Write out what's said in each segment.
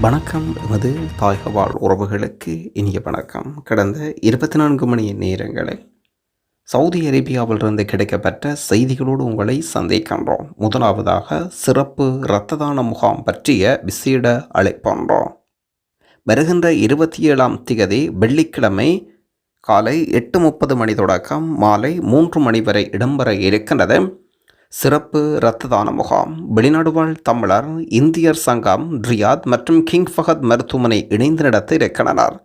வணக்கம். எமது தாய்கவாழ் உறவுகளுக்கு இனிய வணக்கம். கடந்த இருபத்தி நான்கு மணி நேரங்களில் சவுதி அரேபியாவிலிருந்து கிடைக்கப்பட்ட செய்திகளோடு உங்களை சந்திக்கின்றோம். முதலாவதாக சிறப்பு இரத்த தான முகாம் பற்றிய விசேட அழைப்பன்றோம். வருகின்ற இருபத்தி ஏழாம் திகதி வெள்ளிக்கிழமை காலை எட்டு முப்பது மணி தொடக்கம் மாலை மூன்று மணி வரை இடம்பெற இருக்கின்றது. சிறப்பு இரத்த தான முகாம். வெளிநாடு வாழ் தமிழர் இந்தியர் சங்கம் ரியாத் மற்றும் கிங் ஃபஹத் மருத்துவமனை இணைந்து நடத்த இருக்கின்றனர்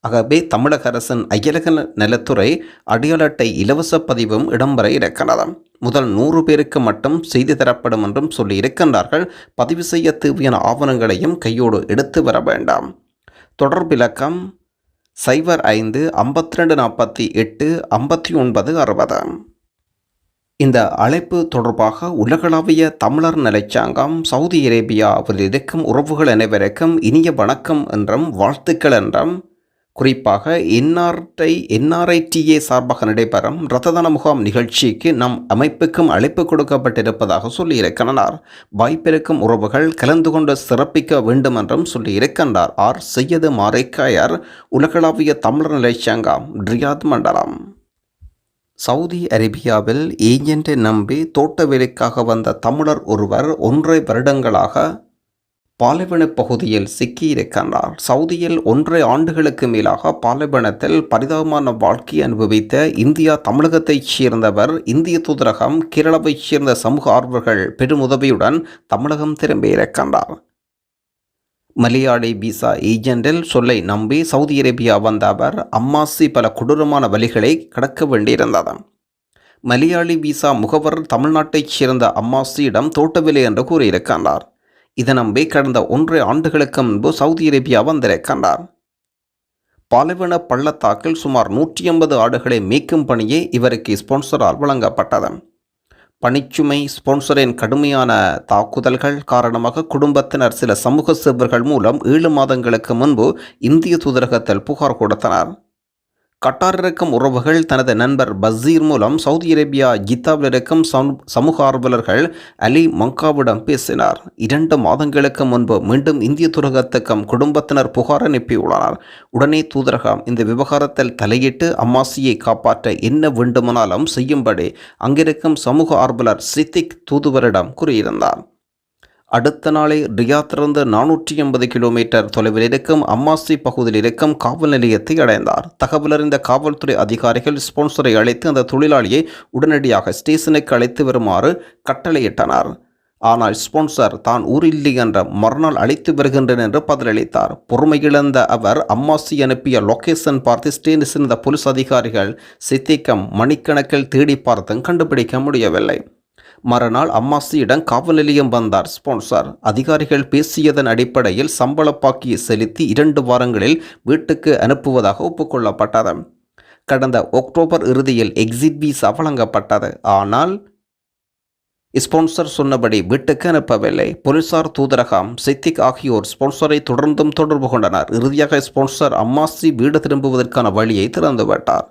ஆகவே தமிழக அரசின் அயலக நலத்துறை அடையாள அட்டை இலவச பதிவும் இடம்பெற இருக்கின்றது முதல் நூறு பேருக்கு மட்டும் செய்து தரப்படும் என்றும் சொல்லியிருக்கின்றார்கள் பதிவு செய்ய தேவையான ஆவணங்களையும் கையோடு எடுத்து வர வேண்டாம். தொடர்பிலக்கம் சைபர் ஐந்து ஐம்பத்தி ரெண்டு நாற்பத்தி எட்டு ஐம்பத்தி ஒன்பது அறுபது. இந்த அழைப்பு தொடர்பாக உலகளாவிய தமிழர் நிலைச்சாங்கம் சவுதி அரேபியாவில் இருக்கும் உறவுகள் அனைவருக்கும் இனிய வணக்கம் என்றும் வாழ்த்துக்கள் என்றும் குறிப்பாக என்ஆர்டை என்ஆர்ஐடிஏ சார்பாக நடைபெறும் ரத்ததான முகாம் நிகழ்ச்சிக்கு நம் அமைப்புக்கும் அழைப்பு கொடுக்கப்பட்டிருப்பதாக சொல்லியிருக்கின்றனர். வாய்ப்பிருக்கும் உறவுகள் கலந்து கொண்டு சிறப்பிக்க வேண்டும் என்றும் சொல்லியிருக்கின்றார். ஆர். செய்யது மாரைக்காயர் உலகளாவிய தமிழர் நிலைச்சங்கம் ரியாத் மண்டலம். சவுதி அரேபியாவில் ஏஜென்ட்டை நம்பி தோட்ட வேலைக்காக வந்த தமிழர் ஒருவர் ஒன்றை வருடங்களாக பாலைவன பகுதியில் சிக்கியிருக்கின்றார். சவுதியில் ஒன்றரை ஆண்டுகளுக்கு மேலாக பாலைவனத்தில் பரிதாபமான வாழ்க்கை அனுபவித்த இந்தியா தமிழகத்தைச் சேர்ந்தவர் இந்திய தூதரகம் கேரளாவைச் சேர்ந்த சமூக ஆர்வர்கள் பெருமுதவியுடன் தமிழகம் திரும்பியிருக்கின்றார். மலையாளி விசா ஏஜெண்டில் சொல்லை நம்பி சவுதி அரேபியா வந்த அவர் அம்மாசி பல கொடூரமான வழிகளை கடக்க வேண்டியிருந்தது மலையாளி விசா முகவர் தமிழ்நாட்டைச் சேர்ந்த அம்மாசியிடம் தோட்டவில்லை என்று கூறியிருக்கின்றார். இதை நம்பி கடந்த ஒன்றரை ஆண்டுகளுக்கு முன்பு சவுதி அரேபியா வந்திருக்கின்றார். பாலைவன பள்ளத்தாக்கில் சுமார் நூற்றி ஐம்பது ஆடுகளை மீட்கும் பணியே இவருக்கு ஸ்பான்சரால் வழங்கப்பட்டது பணிச்சுமை ஸ்பான்சரின் கடுமையான தாக்குதல்கள் காரணமாக குடும்பத்தினர் சில சமூக சேவர்கள் மூலம் ஏழு மாதங்களுக்கு முன்பு இந்திய தூதரகத்தில் புகார் கொடுத்தனர். கட்டார் இருக்கும் உறவுகள் தனது நண்பர் பசீர் மூலம் சவுதி அரேபியா ஜித்தாவில் இருக்கும் சமூக ஆர்வலர்கள் அலி மங்காவிடம் பேசினார். இரண்டு மாதங்களுக்கு முன்பு மீண்டும் இந்திய துரகத்துக்கும் குடும்பத்தினர் புகார் அனுப்பியுள்ளனர் உடனே தூதரகம் இந்த விவகாரத்தில் தலையிட்டு அம்மாசியை காப்பாற்ற என்ன வேண்டுமானாலும் செய்யும்படி அங்கிருக்கும் சமூக ஆர்வலர் சித்திக் தூதுவரிடம் கூறியிருந்தார். அடுத்த நாளை ரியாத்திலிருந்து நானூற்றி எண்பது கிலோமீட்டர் தொலைவில் இருக்கும் அம்மாசி பகுதியில் இருக்கும் காவல் நிலையத்தை அடைந்தார். தகவலறிந்த காவல்துறை அதிகாரிகள் ஸ்பான்சரை அழைத்து அந்த தொழிலாளியை உடனடியாக ஸ்டேஷனுக்கு அழைத்து வருமாறு கட்டளையிட்டனர். ஆனால் ஸ்பான்சர் தான் ஊரில்லை என்ற மறுநாள் அழைத்து வருகின்றேன் என்று பதிலளித்தார். பொறுமையிழந்த அவர் அம்மாசி அனுப்பிய லொகேஷன் பார்த்து ஸ்டேஷன் இருந்த போலீஸ் அதிகாரிகள் சித்திக்கம் மணிக்கணக்கில் தேடி பார்த்தும் கண்டுபிடிக்க முடியவில்லை. மறுநாள் அம்மாசியிடம் காவல் நிலையம் வந்தார். ஸ்பான்சர் அதிகாரிகள் பேசியதன் அடிப்படையில் சம்பள பாக்கியை செலுத்தி இரண்டு வாரங்களில் வீட்டுக்கு அனுப்புவதாக ஒப்புக்கொள்ளப்பட்டது. கடந்த அக்டோபர் இறுதியில் எக்ஸிட் வீசா வழங்கப்பட்டது. ஆனால் ஸ்பான்சர் சொன்னபடி வீட்டுக்கு அனுப்பவில்லை. போலீசார் தூதரகம் சித்திக் ஆகியோர் ஸ்பான்சரை தொடர்ந்தும் தொடர்பு கொண்டனர். இறுதியாக ஸ்பான்சர் அம்மாசி வீடு திரும்புவதற்கான வழியை திறந்துவிட்டார்.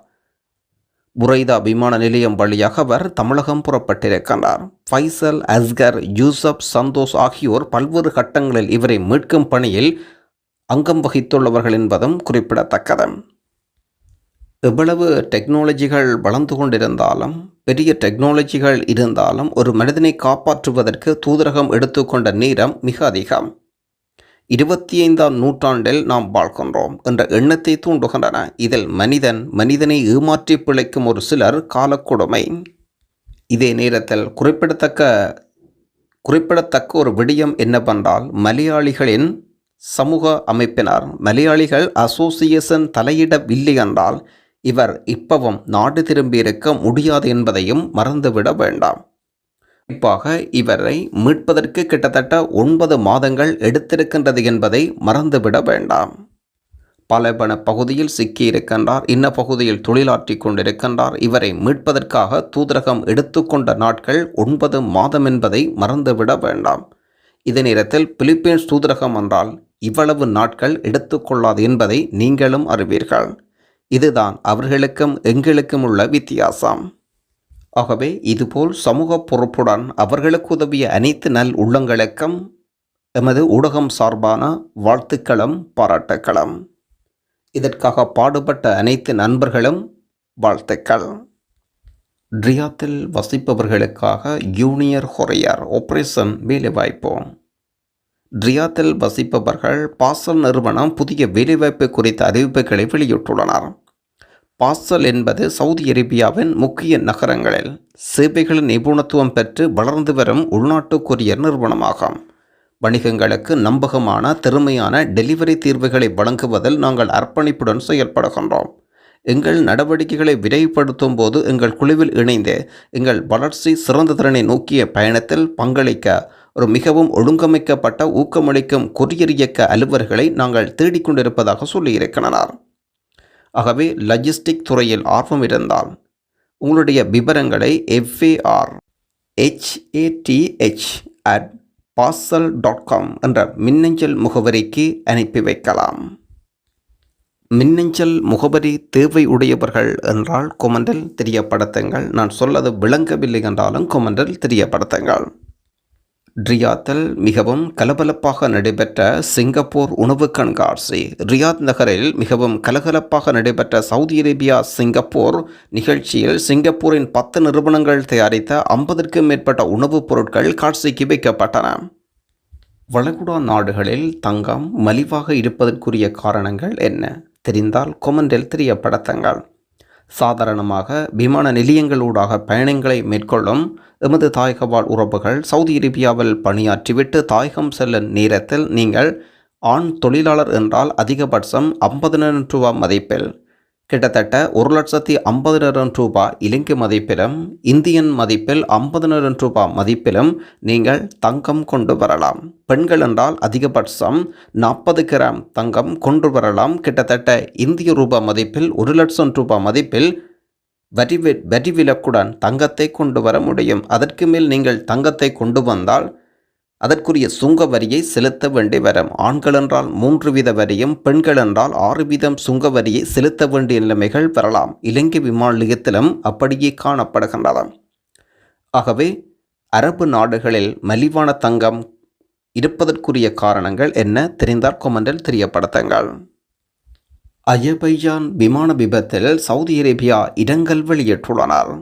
புரைதா விமான நிலையம் வழியாக அவர் தமிழகம் புறப்பட்டிருக்கிறார் ஃபைசல் அஸ்கர் யூசப் சந்தோஷ் ஆகியோர் பல்வேறு கட்டங்களில் இவரை மீட்கும் பணியில் அங்கம் வகித்துள்ளவர்கள் என்பதும் குறிப்பிடத்தக்கது. எவ்வளவு டெக்னாலஜிகள் வளர்ந்து கொண்டிருந்தாலும் பெரிய டெக்னாலஜிகள் இருந்தாலும் ஒரு மனிதனை காப்பாற்றுவதற்கு தூதரகம் எடுத்துக்கொண்ட நேரம் மிக அதிகம். இருபத்தி ஐந்தாம் நூற்றாண்டில் நாம் வாழ்கின்றோம் என்ற எண்ணத்தை தூண்டுகின்றன. இதில் மனிதன் மனிதனை ஏமாற்றி பிழைக்கும் ஒரு சிலர் காலக்கொடுமை. இதே நேரத்தில் குறிப்பிடத்தக்க குறிப்பிடத்தக்க ஒரு விடயம் என்னவென்றால் மலையாளிகளின் சமூக அமைப்பினர் மலையாளிகள் அசோசியேஷன் தலையிடவில்லை என்றால் இவர் இப்பவும் நாடு திரும்பியிருக்க முடியாது என்பதையும் மறந்துவிட வேண்டாம். குறிப்பாக இவரை மீட்பதற்கு கிட்டத்தட்ட ஒன்பது மாதங்கள் எடுத்திருக்கின்றது என்பதை மறந்துவிட வேண்டாம். பலபன பகுதியில் சிக்கியிருக்கின்றார் இன்ன பகுதியில் தொழிலாற்றி கொண்டிருக்கின்றார். இவரை மீட்பதற்காக தூதரகம் எடுத்துக்கொண்ட நாட்கள் ஒன்பது மாதம் என்பதை மறந்துவிட வேண்டாம். இதே நேரத்தில் பிலிப்பீன்ஸ் தூதரகம் என்றால் இவ்வளவு நாட்கள் எடுத்துக்கொள்ளாது என்பதை நீங்களும் அறிவீர்கள். இதுதான் அவர்களுக்கும் எங்களுக்கும் உள்ள வித்தியாசம். ஆகவே இதுபோல் சமூக பொறுப்புடன் அவர்களுக்கு உதவிய அனைத்து நல் உள்ளங்களுக்கும் எமது ஊடகம் சார்பான வாழ்த்துக்களும் பாராட்டுக்களும். இதற்காக பாடுபட்ட அனைத்து நண்பர்களும் வாழ்த்துக்கள். ரியாத்தில் வசிப்பவர்களுக்காக யூனியர் ஹொரையர் ஆப்ரேஷன் வேலைவாய்ப்பு ரியாத்தில் வசிப்பவர்கள் பாசல் நிறுவனம் புதிய வேலைவாய்ப்பு குறித்த அறிவிப்புகளை வெளியிட்டுள்ளனர். பாசல் என்பது சவுதி அரேபியாவின் முக்கிய நகரங்களில் சேவைகள் நிபுணத்துவம் பெற்று வளர்ந்து வரும் உள்நாட்டு கொரியர் நிறுவனமாகும். வணிகங்களுக்கு நம்பகமான திறமையான டெலிவரி தீர்வுகளை வழங்குவதில் நாங்கள் அர்ப்பணிப்புடன் செயல்படுகின்றோம். எங்கள் நடவடிக்கைகளை விரைவுபடுத்தும் போது எங்கள் குழுவில் இணைந்து எங்கள் வளர்ச்சி சிறந்த திறனை நோக்கிய பயணத்தில் பங்களிக்க ஒரு மிகவும் ஒழுங்கமைக்கப்பட்ட ஊக்கமளிக்கும் கொரியர் இயக்க அலுவலர்களை நாங்கள் தேடிக்கொண்டிருப்பதாக சொல்லியிருக்கிறார் ஆகவே லஜிஸ்டிக் துறையில் ஆர்வம் இருந்தால் உங்களுடைய விவரங்களை FAR HADH at parcel dot com என்ற மின்னஞ்சல் முகவரிக்கு அனுப்பி வைக்கலாம். மின்னஞ்சல் முகவரி தேவை உடையவர்கள் என்றால் கொமெண்டில் தெரியப்படுத்துங்கள். நான் சொல்லது விளங்கவில்லை என்றாலும் கொமெண்டில் தெரியப்படுத்துங்கள். ரியாத்தில் மிகவும் கலபலப்பாக நடைபெற்ற சிங்கப்பூர் உணவு கண்காட்சி. ரியாத் நகரில் மிகவும் கலகலப்பாக நடைபெற்ற சவுதி அரேபியா சிங்கப்பூர் நிகழ்ச்சியில் சிங்கப்பூரின் பத்து நிறுவனங்கள் தயாரித்த ஐம்பதற்கும் மேற்பட்ட உணவுப் பொருட்கள் காட்சிக்கு வைக்கப்பட்டன. வளைகுடா நாடுகளில் தங்கம் மலிவாக இருப்பதற்குரிய காரணங்கள் என்ன? தெரிந்தால் கொமெண்டில் தெரியப்படுத்துங்கள். சாதாரணமாக விமான நிலையங்களூடாக பயணங்களை மேற்கொள்ளும் எமது தாயகவாழ் உறவுகள் சவுதி அரேபியாவில் பணியாற்றிவிட்டு தாயகம் செல்லும் நேரத்தில் நீங்கள் ஆண் தொழிலாளர் என்றால் அதிகபட்சம் ஐம்பதினாயிரம் ரூபாய் மதிப்பில் கிட்டத்தட்ட ஒரு லட்சத்தி ஐம்பதினாயிரம் ரூபாய் இலங்கை மதிப்பிலும் இந்தியன் மதிப்பில் ஐம்பதினாயிரம் ரூபாய் மதிப்பிலும் நீங்கள் தங்கம் கொண்டு வரலாம். பெண்கள் என்றால் அதிகபட்சம் நாற்பது கிராம் தங்கம் கொண்டு வரலாம். கிட்டத்தட்ட இந்திய ரூபாய் மதிப்பில் ஒரு லட்சம் ரூபாய் மதிப்பில் வரி வரி விலக்குடன் தங்கத்தை கொண்டு வர முடியும். அதற்கு மேல் நீங்கள் தங்கத்தை கொண்டு வந்தால் அதற்குரிய சுங்க வரியை செலுத்த வேண்டி வரும். ஆண்கள் என்றால் மூன்று வீத வரியும் பெண்கள் என்றால் ஆறு வீதம் சுங்க வரியை செலுத்த வேண்டிய நிலைமைகள் பெறலாம் இலங்கை விமான நிலையத்திலும் அப்படியே காணப்படுகின்றன. ஆகவே அரபு நாடுகளில் மலிவான தங்கம் இருப்பதற்குரிய காரணங்கள் என்ன? தெரிந்தால் கொமெண்டில் தெரியப்படுத்துங்கள். அஜர்பைஜான் விமான விபத்தில் சவுதி அரேபியா இடங்கள் வெளியேற்றுள்ளனர்.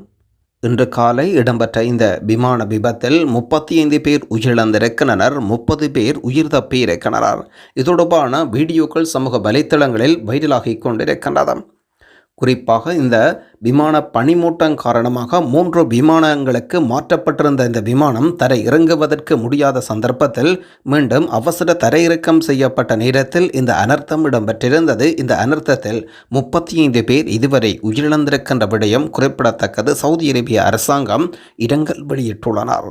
இன்று காலை இடம்பெற்ற இந்த விமான விபத்தில் முப்பத்தி ஐந்து பேர் உயிரிழந்திருக்கின்றனர் முப்பது பேர் உயிர் தப்பியிருக்கின்றனர் இது தொடர்பான வீடியோக்கள் சமூக வலைத்தளங்களில் வைரலாகிக் கொண்டிருக்கின்றன. குறிப்பாக இந்த விமான பனிமூட்டம் காரணமாக மூன்று விமானங்களுக்கு மாற்றப்பட்டிருந்த இந்த விமானம் தரை இறங்குவதற்கு முடியாத சந்தர்ப்பத்தில் மீண்டும் அவசர தரையிறக்கம் செய்யப்பட்ட நேரத்தில் இந்த அனர்த்தம் இடம்பெற்றிருந்தது. இந்த அனர்த்தத்தில் முப்பத்தி ஐந்து பேர் இதுவரை உயிரிழந்திருக்கின்ற விடயம் குறிப்பிடத்தக்கது. சவுதி அரேபிய அரசாங்கம் இரங்கல் வெளியிட்டுள்ளனர்.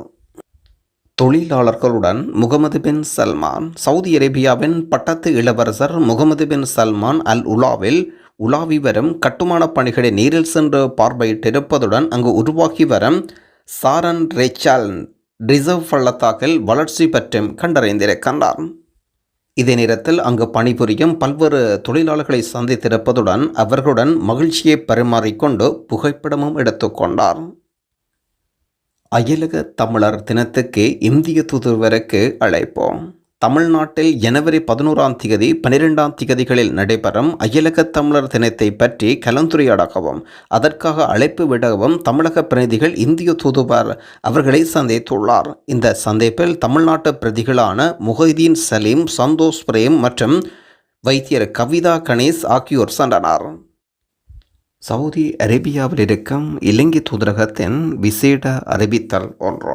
தொழிலாளர்களுடன் முகமது பின் சல்மான் சவுதி அரேபியாவின் பட்டத்து இளவரசர் முகமது பின் சல்மான் அல் உலாவில் உலாவி வரும் கட்டுமானப் பணிகளை நேரில் சென்று பார்வையிட்டிருப்பதுடன் அங்கு உருவாகி வரும் சாரன் ரேச்சால் ரிசர்வ் பள்ளத்தாக்கில் வளர்ச்சி பற்றும் கண்டறிந்திருக்கின்றார். இதே நேரத்தில் அங்கு பணிபுரியும் பல்வேறு தொழிலாளர்களை சந்தித்திருப்பதுடன் அவர்களுடன் மகிழ்ச்சியை பரிமாறிக்கொண்டு புகைப்படமும் எடுத்துக்கொண்டார். அயலக தமிழர் தினத்துக்கு இந்திய தூதுவருக்கு அழைப்போம். தமிழ்நாட்டில் ஜனவரி பதினோராம் திகதி பனிரெண்டாம் திகதிகளில் நடைபெறும் அயலக தமிழர் தினத்தை பற்றி கலந்துரையாடவும் அதற்காக அழைப்பு விடவும் தமிழக பிரதிகள் இந்திய தூதுவர் அவர்களை சந்தித்துள்ளார். இந்த சந்திப்பில் தமிழ்நாட்டு பிரதிகளான முஹைதீன் சலீம் சந்தோஷ் பிரேம் மற்றும் வைத்தியர் கவிதா கணேஷ் ஆகியோர் சென்றனர். சவுதி அரேபியாவில் இருக்கும் இலங்கை தூதரகத்தின் விசேட அறிவித்தல் ஒன்று.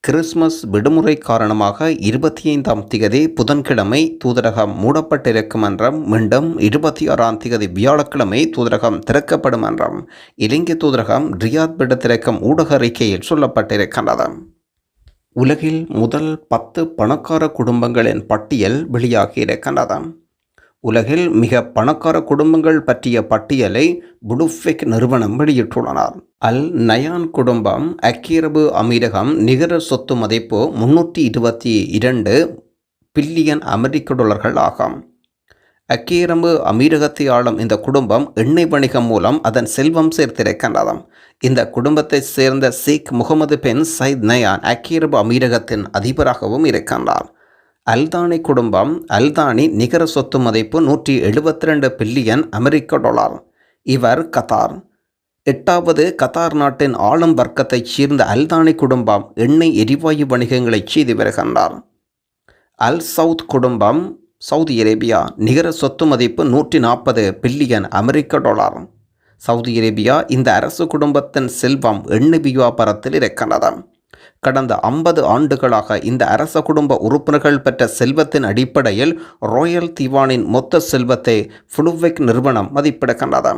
கிறிஸ்மஸ் விடுமுறை காரணமாக இருபத்தி ஐந்தாம் திகதி புதன்கிழமை தூதரகம் மூடப்பட்டிருக்கும் என்றும் மீண்டும் இருபத்தி ஆறாம் திகதி வியாழக்கிழமை தூதரகம் திறக்கப்படும் என்றும் இலங்கை தூதரகம் ரியாத் விடத்திறக்கும் ஊடக அறிக்கையில் சொல்லப்பட்டிருக்கின்றது. உலகில் முதல் பத்து பணக்கார குடும்பங்களின் பட்டியல் வெளியாகியிருக்கின்றது உலகில் மிக பணக்கார குடும்பங்கள் பற்றிய பட்டியலை புடுஃபெக் நிறுவனம் வெளியிட்டுள்ளனர். அல் நயான் குடும்பம் அக்கீரபு அமீரகம் நிகர சொத்து மதிப்பு முன்னூற்றி இருபத்தி இரண்டு பில்லியன் அமெரிக்க டாலர்கள் ஆகும். அக்கீரம்பு அமீரகத்தை ஆளும் இந்த குடும்பம் எண்ணெய் வணிகம் மூலம் அதன் செல்வம் சேர்த்திருக்கின்றது. இந்த குடும்பத்தைச் சேர்ந்த ஷேக் முகமது பின் சயித் நயான் அக்கீரபு அமீரகத்தின் அதிபராகவும் இருக்கின்றார். அல்தானி குடும்பம் அல்தானி நிகர சொத்து மதிப்பு நூற்றி எழுபத்தி ரெண்டு பில்லியன் அமெரிக்க டாலர். இவர் கத்தார். எட்டாவது கத்தார் நாட்டின் ஆளும் வர்க்கத்தைச் சேர்ந்த அல்தானி குடும்பம் எண்ணெய் எரிவாயு வணிகங்களை செய்து வருகின்றார். அல் சவுத் குடும்பம் சவுதி அரேபியா நிகர சொத்து மதிப்பு நூற்றி நாற்பது பில்லியன் அமெரிக்க டாலர். சவுதி அரேபியா இந்த அரசு குடும்பத்தின் செல்வம் எண்ணெய் வியாபாரத்தில் இருக்கின்றது. கடந்த ஐம்பது ஆண்டுகளாக இந்த அரச குடும்ப உறுப்பினர்கள் பெற்ற செல்வத்தின் அடிப்படையில் ராயல் திவானின் மொத்த செல்வத்தை ஃபுளுவெக் நிறுவனம் மதிப்பிடுகின்றது